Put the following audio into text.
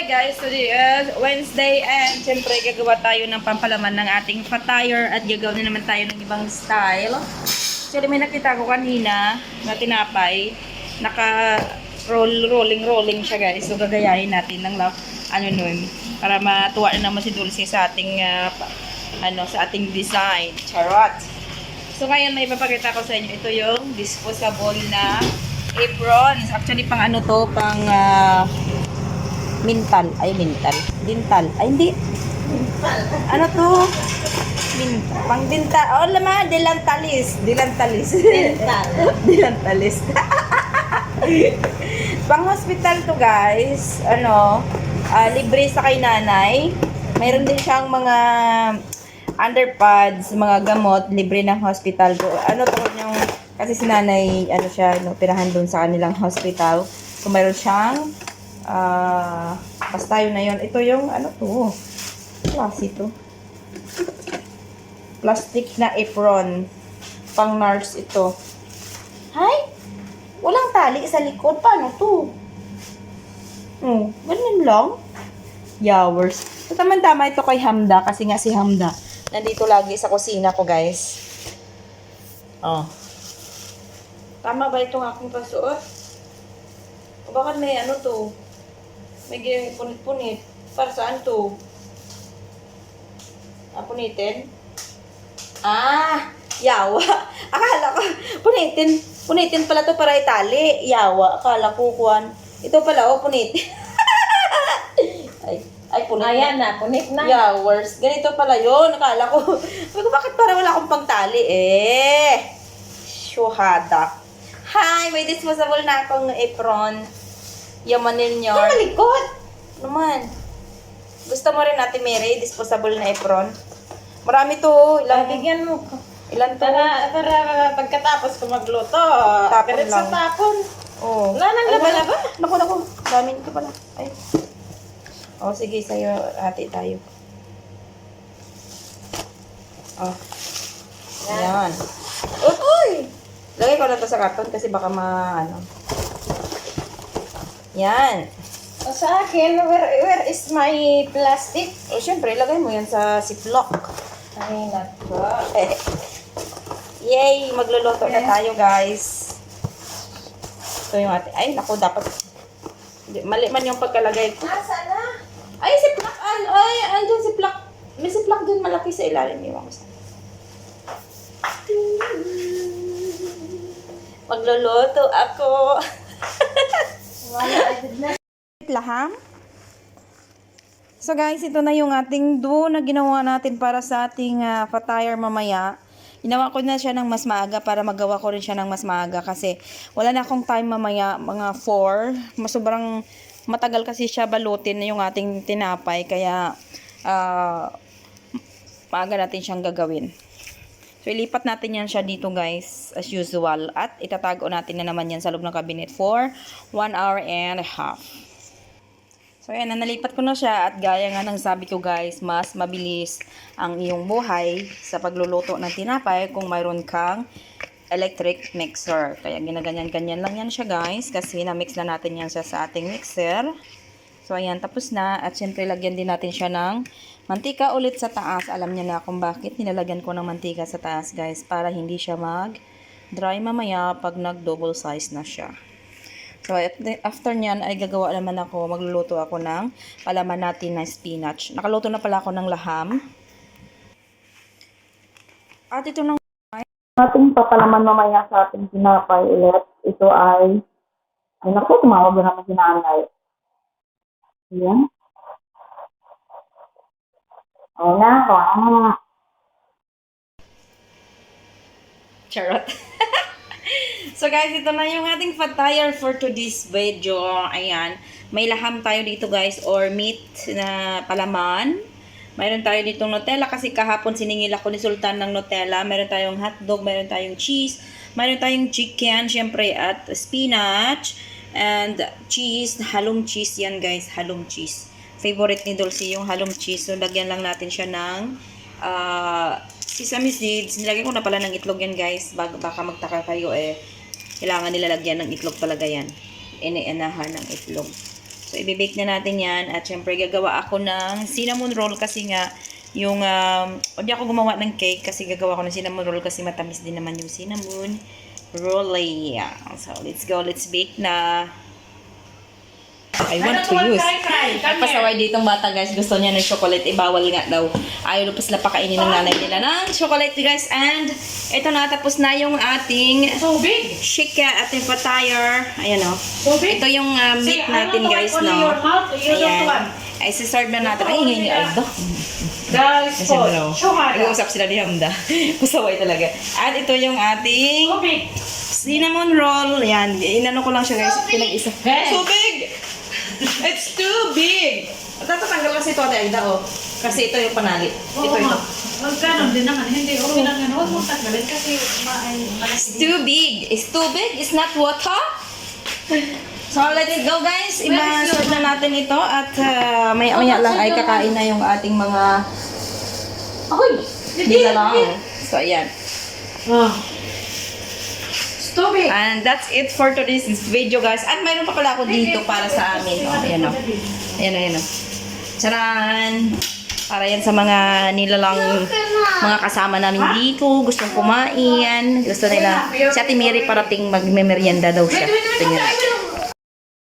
Hi guys, today is Wednesday and syempre gagawa tayo ng pampalaman ng ating fatire at gagawa na naman tayo ng ibang style. Actually may nakita ko kanina na tinapay, naka roll rolling rolling siya guys. So gagayahin natin ng love, ano nun para matuwa na naman si Dulce sa ating pa- ano sa ating design. Charot. So ngayon may ipapakita ko sa inyo ito yung disposable na aprons. Actually pang ano to, pang ah, Mintal. Ay, mintal. Dintal. Ay, hindi. Ano to? Min pang dintal. Oh, lama. Dilantalis. Dilantalis. Dental. Dilantalis. pang hospital to, guys. Ano, ah, libre sa kay nanay. Mayroon din siyang mga underpads, mga gamot, libre ng hospital. Ano to yung, kasi si nanay, ano siya, no, pinahan doon sa kanilang hospital. So, mayroon siyang Ah, basta yun na yun. Ito yung, ano to? Klase to. Plastic na apron. Pang nurse ito. Hay! Walang tali sa likod. Paano to? Oh, ganun lang. Yowers. So, tama-tama ito kay Hamda kasi nga si Hamda nandito lagi sa kusina ko, guys. Oh. Tama ba itong aking pagsuot? O bakit may ano to? Gi- punit-punit. Para saan to? Ah, punitin? Ah, yawa. Akala ko, punitin. Punitin pala to para itali. Yawa. Akala ko, kuwan. Ito pala, oh, punitin. ay, ay, punit. Ayan na, punit na. Yowers. Ganito pala yun. Akala ko. Sabi ko, bakit para wala akong pangtali? Eh. Syuhada. Hi! May disposable na akong apron. Yamanin nyo. Ito malikot. Naman. Gusto mo rin natin, Mary, disposable na apron? Marami to. Ilan, Bigyan mo ko. ilan to? Para, para pagkatapos ko magluto, Tapon diretso lang. tapon. Oh. Wala nang Ay, laba-laba. Naku, naku. Dami nito pala. Ay. Oh, sige, sa'yo. Hati tayo. Oh. Ayan. Uy! Lagay ko na to sa karton kasi baka ma, ano. Yan. O sa akin, where, where is my plastic? O, syempre, lagay mo yan sa ziplock. Ay, nako. Eh. Yay! Magluluto na tayo, guys. Ito yung ate. Ay, naku, dapat. Mali man yung pagkalagay ko. Asa na? Ay, ziplock. Ay, ay, andyan ziplock. May ziplock dun malaki sa ilalim. Iwan ko sa. Magluluto ako. Laham. So guys, ito na yung ating do na ginawa natin para sa ating uh, fatire mamaya. Ginawa ko na siya ng mas maaga para magawa ko rin siya ng mas maaga kasi wala na akong time mamaya, mga 4. Mas sobrang matagal kasi siya balutin na yung ating tinapay kaya ah, maaga natin siyang gagawin. So, ilipat natin yan siya dito guys, as usual. At itatago natin na naman yan sa loob ng cabinet for 1 hour and a half. So, ayan, nalipat ko na siya at gaya nga ng sabi ko guys, mas mabilis ang iyong buhay sa pagluluto ng tinapay kung mayroon kang electric mixer. Kaya ginaganyan-ganyan lang yan siya guys kasi na-mix na natin yan siya sa ating mixer. So, ayan, tapos na. At syempre, lagyan din natin siya ng mantika ulit sa taas. Alam niya na kung bakit nilalagyan ko ng mantika sa taas guys para hindi siya mag-dry mamaya pag nag-double size na siya. So, after nyan ay gagawa naman ako, magluluto ako ng palaman natin na spinach. Nakaluto na pala ako ng laham. At ito nang ating papalaman mamaya sa ating tinapay ulit. Ito ay, ay naku, tumawag na naman si nanay. Ayan. Oo na, oo. Charot. so guys, ito na yung ating fatire for today's video. Ayan. May laham tayo dito guys or meat na palaman. Mayroon tayo ditong Nutella kasi kahapon siningil ako ni Sultan ng Nutella. Mayroon tayong hotdog, mayroon tayong cheese, mayroon tayong chicken, syempre at spinach and cheese, halong cheese yan guys, halong cheese. Favorite ni Dulce yung halong cheese. So lagyan lang natin siya ng ah, sesame seeds. Nilagyan ko na pala ng itlog yan guys. Bag, baka magtaka kayo eh. Kailangan nilalagyan ng itlog talaga yan. Ine-enahan ng itlog. So, ibibake na natin yan. At syempre, gagawa ako ng cinnamon roll kasi nga, yung, um, hindi ako gumawa ng cake kasi gagawa ko ng cinnamon roll kasi matamis din naman yung cinnamon roll. Yeah. So, let's go. Let's bake na. I want to use. Pasaway ditong bata guys. Gusto niya ng chocolate. Eh, bawal nga daw. Ayaw lupas na pakainin ng nanay nila ng chocolate guys. And, ito na. Tapos na yung ating So big. shika ating patire. Ayan o. So big. Ito yung uh, meat natin guys, Only no? Ayan. Ay, siserve na natin. Ay, ngayon yung Aldo. Spot. Sugar. Nag-uusap sila ni Hamda. Pasaway talaga. At ito yung ating So big. cinnamon roll. Ayan. Inano ko lang siya guys. Pinag-isa. So big! It's too big! Tatatanggal kasi ito ate Aida, oh. Kasi ito yung panali. Ito ito. Huwag ganon din naman. Hindi, okay lang yan. Huwag mong tanggalin kasi ma- ay, It's too big. It's too big. It's not water. So, let it go guys. Iba-serve na natin ito at uh, maya-maya lang ay kakain na yung ating mga Ahoy! Hindi na lang. So, ayan. Oh. Stupid. And that's it for today's video guys. At mayroon pa pala ako dito para sa amin. Oh, ayan o. Ayan o, ayan o. Charan! Para yan sa mga nilalang mga kasama namin dito. Gustong kumain. Gusto nila. Si Ate Mary parating magme-merienda daw siya. Tingnan